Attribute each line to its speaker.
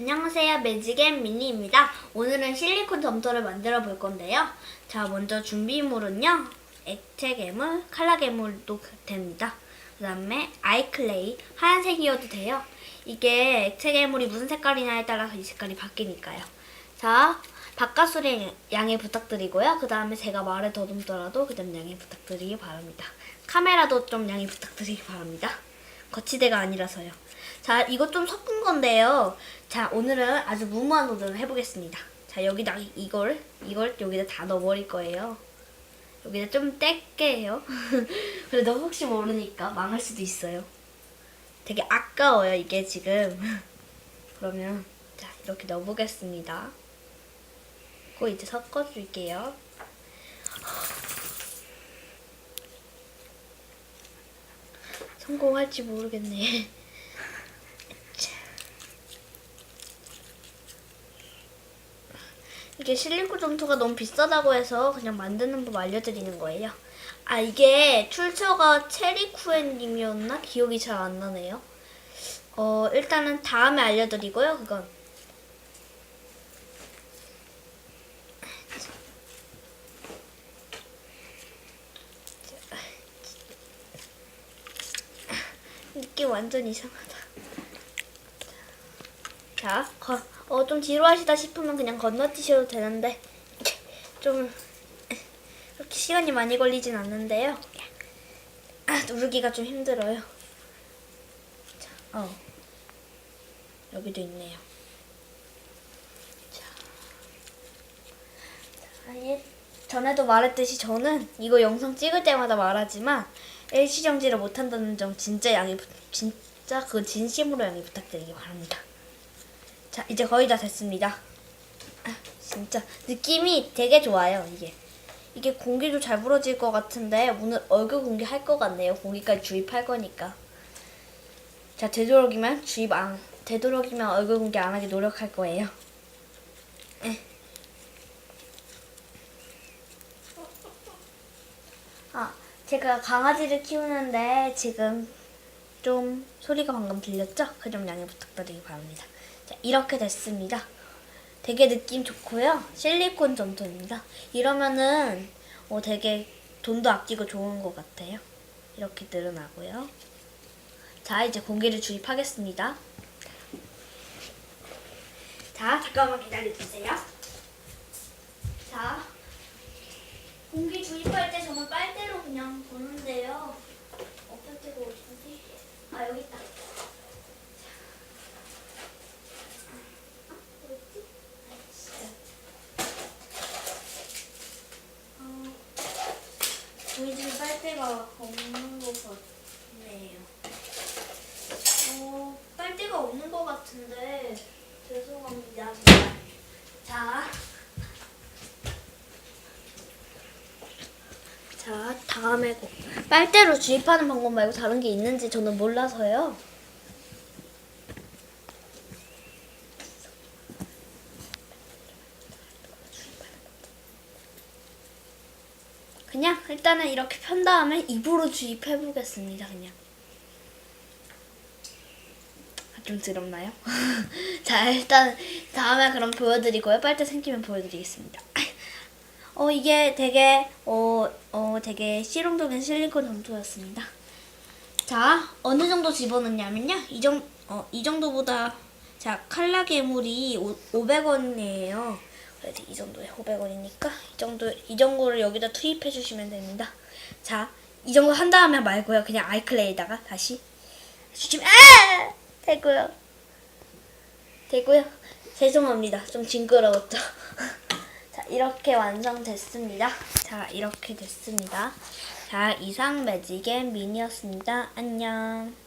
Speaker 1: 안녕하세요. 매직앤 미니입니다. 오늘은 실리콘 점토를 만들어 볼 건데요. 자 먼저 준비물은요. 액체 괴물, 칼라 괴물도 됩니다. 그 다음에 아이클레이 하얀색이어도 돼요. 이게 액체 괴물이 무슨 색깔이냐에 따라서 이 색깔이 바뀌니까요. 자 바깥소리 양해 부탁드리고요. 그 다음에 제가 말을 더듬더라도 그 다음 양해 부탁드리기 바랍니다. 카메라도 좀 양해 부탁드리기 바랍니다. 거치대가 아니라서요. 자, 이것 좀 섞은 건데요. 자, 오늘은 아주 무모한 도전을 해보겠습니다. 자, 여기다 이걸, 이걸 여기다 다 넣어버릴 거예요. 여기다 좀 뗄게 해요. 그래도 혹시 모르니까 망할 수도 있어요. 되게 아까워요, 이게 지금. 그러면, 자, 이렇게 넣어보겠습니다. 그거 이제 섞어줄게요. 성공할지 모르겠네. 이게 실링크 점토가 너무 비싸다고 해서 그냥 만드는 법 알려드리는 거예요. 아 이게 출처가 체리쿠엔님이었나 기억이 잘 안 나네요. 어 일단은 다음에 알려드리고요. 그건 느낌 완전 이상하다. 자, 거, 어, 좀 지루하시다 싶으면 그냥 건너뛰셔도 되는데, 좀, 그렇게 시간이 많이 걸리진 않는데요. 아, 누르기가 좀 힘들어요. 자, 어. 여기도 있네요. 자, 자, 예. 전에도 말했듯이 저는 이거 영상 찍을 때마다 말하지만 일시정지를 못한다는 점 진짜 양해 부- 진짜 그 진심으로 양해 부탁드리기 바랍니다. 자 이제 거의 다 됐습니다. 아, 진짜 느낌이 되게 좋아요 이게 이게 공기도 잘 불어질 것 같은데 오늘 얼굴 공기 할 것 같네요. 공기까지 주입할 거니까. 자 되도록이면 주입 안 되도록이면 얼굴 공기 안 하게 노력할 거예요. 에. 아, 제가 강아지를 키우는데 지금 좀 소리가 방금 들렸죠? 그 점 양해 부탁드리기 바랍니다. 자, 이렇게 됐습니다. 되게 느낌 좋고요. 실리콘 점토입니다. 이러면은 어, 되게 돈도 아끼고 좋은 것 같아요. 이렇게 늘어나고요. 자, 이제 공기를 주입하겠습니다. 자, 잠깐만 기다려주세요. 자, 공기 주입할 때 저는 빨대로 그냥 보는데요. 어, 빨대가 어디지? 아, 여기 있다. 아, 어딨지? 아, 진짜. 어, 저희 집에 빨대가 없는 것 같네요. 어, 빨대가 없는 것 같은데, 죄송합니다. 자. 자, 다음에 고- 빨대로 주입하는 방법 말고 다른 게 있는지 저는 몰라서요. 그냥 일단은 이렇게 편 다음에 입으로 주입해 보겠습니다. 그냥. 아, 좀 더럽나요? 자, 일단 다음에 그럼 보여드리고요. 빨대 생기면 보여드리겠습니다. 어 이게 되게 어, 어 되게 실용적인 실리콘 점토였습니다. 자 어느 정도 집어넣냐면요 이 정, 어, 이 정도보다 자 칼라 괴물이 500원이에요. 이 정도에 500원이니까 이 정도 이 정도를 여기다 투입해 주시면 됩니다. 자 이 정도 한 다음에 말고요 그냥 아이클레이다가 다시 주시면 아 되고요 되고요 죄송합니다 좀 징그러웠죠. 자, 이렇게 완성됐습니다. 자, 이렇게 됐습니다. 자, 이상 매직앤 미니였습니다. 안녕.